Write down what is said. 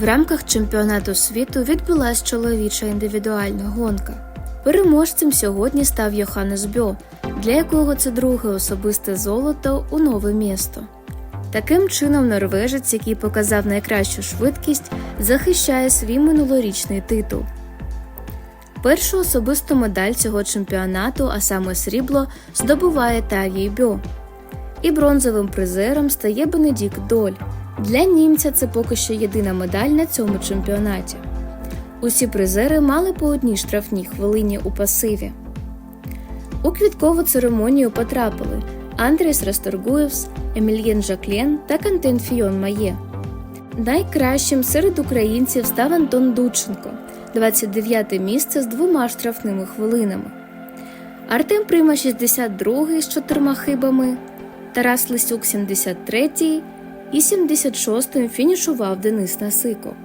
В рамках чемпіонату світу відбулась чоловіча індивідуальна гонка. Переможцем сьогодні став Йоханнес Бьо, для якого це друге особисте золото у нове місто. Таким чином, норвежець, який показав найкращу швидкість, захищає свій минулорічний титул. Першу особисту медаль цього чемпіонату, а саме срібло, здобуває Тавій Бьо. І бронзовим призером стає Бенедікт Доль. Для німця це поки що єдина медаль на цьому чемпіонаті. Усі призери мали по одній штрафній хвилині у пасиві. У квіткову церемонію потрапили Андріс Расторгуєвс, Емільєн Жаклєн та Кантен Фіон Має. Найкращим серед українців став Антон Дудченко, 29 місце з двома штрафними хвилинами. Артем Прима 62 з чотирма хибами, Тарас Лисюк 73 і 76-м фінішував Денис Насико.